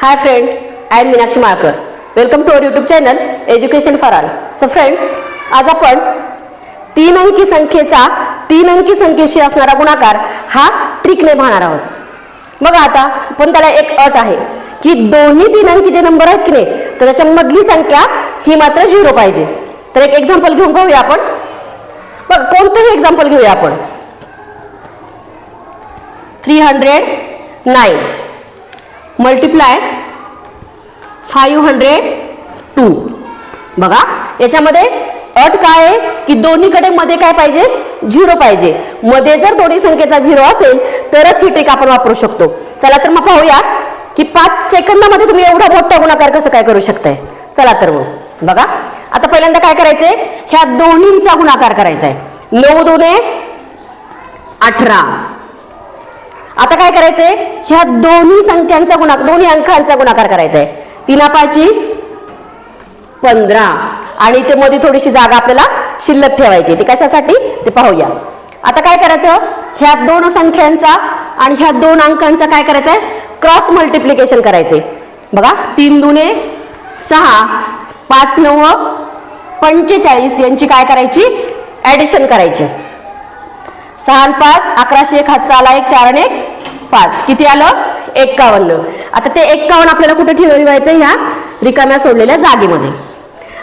Hi friends I am Meenakshi Malkar welcome to our YouTube channel education for all so friends आज आपण तीन अंकी संख्येचा तीन अंकी संख्येशी असणारा गुणाकार हा ट्रिकने पाहणार आहोत. बघा आता पण त्याला एक अट आहे की दोन्ही तीन अंकी जे नंबर आहेत की नाही तर त्याच्यामधली संख्या ही मात्र झिरो पाहिजे. तर एक एक्झाम्पल घेऊन पाहूया आपण. बघ कोणतंही एक्झाम्पल घेऊया आपण. Three hundred nine multiply five hundred two बघा याच्यामध्ये अट काय आहे? की दोन्हीकडे मध्ये काय पाहिजे? झिरो पाहिजे. मध्ये जर दोन्ही संख्येचा झिरो असेल तरच ही ट्रिक आपण वापरू शकतो. चला तर मग पाहूया की पाच सेकंदामध्ये तुम्ही एवढा मोठा गुणाकार कसं काय करू शकताय? चला तर मग. बघा आता पहिल्यांदा काय करायचंय? ह्या दोन्हींचा गुणाकार करायचा आहे नऊ दोन अठरा. आता काय करायचंय? ह्या दोन्ही संख्यांचा गुणाकार दोन्ही अंकांचा गुणाकार करायचा आहे तीन पाची पंधरा. आणि ते मध्ये थोडीशी जागा आपल्याला शिल्लक ठेवायची ती कशासाठी? ते पाहूया. आता काय करायचं? ह्या दोन संख्यांचा आणि ह्या दोन अंकांचा काय करायचं आहे क्रॉस मल्टिप्लिकेशन करायचे बघा तीन दुने सहा पाच नऊ पंचेचाळीस यांची काय करायची? ॲडिशन करायची. सहा पाच अकराशे एक हातचा आला एक चार आणि एक पाच. किती आलं? एक्कावन्न आता ते एक्कावन्न आपल्याला कुठे ठेवायचं ह्या? रिकाम्या सोडलेल्या जागेमध्ये.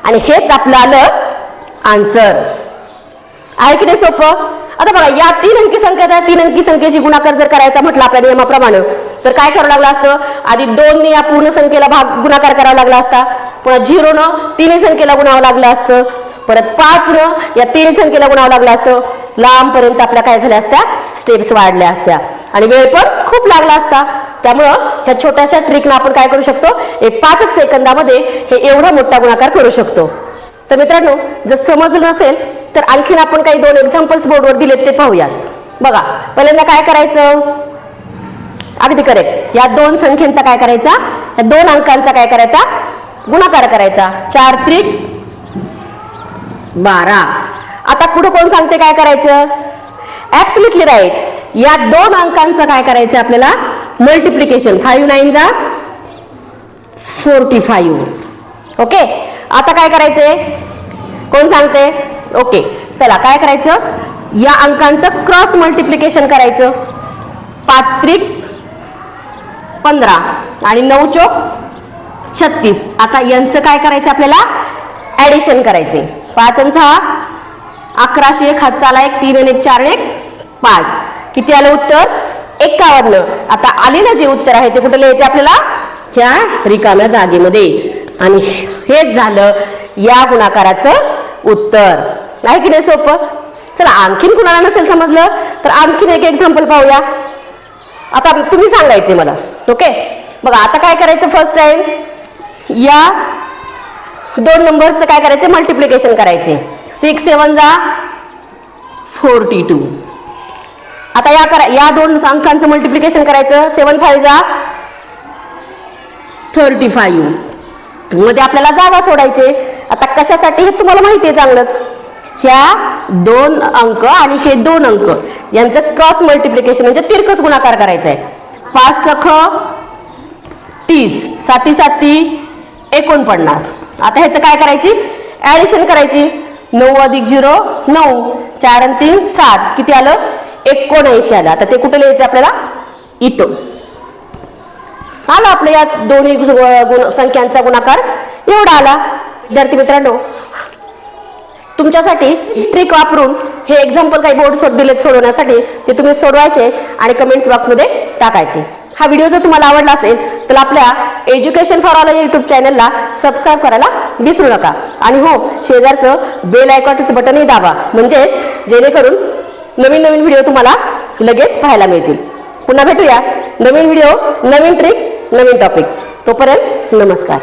आणि हेच आपलं आलं आन्सर आहे की नाही सोपं? आता बघा या तीन अंकी संख्या त्या तीन अंकी संख्येची गुणाकार जर करायचा म्हटलं आपल्या नियमाप्रमाणे तर काय करावं लागलं असतं? आधी दोनने या पूर्ण संख्येला भाग गुणाकार करावा लागला असता. पुन्हा झिरोनं तिन्ही संख्येला गुणावं लागलं असतं. परत पाच न या तीन संख्येला गुणावं लागलं असतं. लांबपर्यंत आपल्या काय झाल्या असत्या? स्टेप्स वाढल्या असत्या. आणि वेळ पण खूप लागला असता. त्यामुळं ह्या छोट्याशा ट्रिकनं आपण काय करू शकतो? एक पाचच सेकंदामध्ये हे एवढा मोठा गुणाकार करू शकतो. तर मित्रांनो जर समजलं नसेल तर आणखीन आपण काही दोन एक्झाम्पल्स बोर्डवर दिलेत ते पाहूयात. बघा पहिल्यांदा काय करायचं? अगदी करेक्ट या दोन संख्येचा काय करायचा? या दोन अंकांचा काय करायचा? गुणाकार करायचा. चार त्रिक बारा. आता पुढे कोण सांगते काय करायचं? ऍब्सुल्युटली राईट या दोन अंकांचं काय करायचं आपल्याला? मल्टिप्लिकेशन फाईव्ह नाईन जा फोर्टी फाईव्ह ओके आता काय करायचंय? कोण सांगते? ओके चला काय करायचं? या अंकांचं क्रॉस मल्टिप्लिकेशन करायचं. पाच त्रिक पंधरा आणि नऊ चोक छत्तीस. आता यांचं काय करायचं आपल्याला? ॲडिशन करायचे पाच आणि सहा अकराशे एक हात चाला एक तीन आणि एक चार एक पाच. किती आलं उत्तर? एकावन्न. आता आलेलं जे उत्तर आहे ते कुठं लिहायचं आपल्याला? ह्या रिकाम्या जागेमध्ये. आणि हेच झालं या गुणाकाराचं उत्तर. आहे की नाही सोपं? चला आणखीन कुणाला नसेल समजलं तर आणखीन एक एक्झाम्पल पाहूया. आता तुम्ही सांगायचे मला ओके बघा आता काय करायचं फर्स्ट टाइम या दोन नंबर्सचं काय करायचं? मल्टिप्लिकेशन करायचे. सिक्स सेवन जा फोर्टी टू आता या करा या दोन अंकांचं मल्टिप्लिकेशन करायचं. सेवन फाईव्ह जा थर्टी फाईव्हमध्ये आपल्याला जागा सोडायचे. आता कशासाठी हे तुम्हाला माहिती आहे चांगलंच. ह्या दोन अंक आणि हे दोन अंक यांचं क्रॉस मल्टिप्लिकेशन म्हणजे तिरकस गुणाकार करायचा आहे पाच सख तीस साती साती एकोणपन्नास. आता ह्याचं काय करायची? ॲडिशन करायची. नऊ अधिक झिरो नऊ. चार आणि तीन सात. किती आलं? एकोणऐंशी आलं. आता ते कुठे लिहायचं आपल्याला? इथं आला आपल्या या दोन्ही गु- गुण संख्यांचा गुणाकार. एवढा आला. विद्यार्थी मित्रांनो तुमच्यासाठी स्ट्रिक वापरून हे एक्झाम्पल काही बोर्ड सोड दिलेत सोडवण्यासाठी ते तुम्ही सोडवायचे आणि कमेंट्स बॉक्समध्ये टाकायचे. हा व्हिडिओ जर तुम्हाला आवडला असेल तर आपल्या एज्युकेशन फॉर ऑल यूट्यूब चॅनलला सबस्क्राईब करायला विसरू नका. आणि हो शेजारचं बेल आयकॉनचं बटनही दाबा. म्हणजेच जेणेकरून नवीन नवीन व्हिडिओ तुम्हाला लगेच पाहायला मिळतील. पुन्हा भेटूया. नवीन व्हिडिओ नवीन ट्रिक नवीन टॉपिक तोपर्यंत नमस्कार.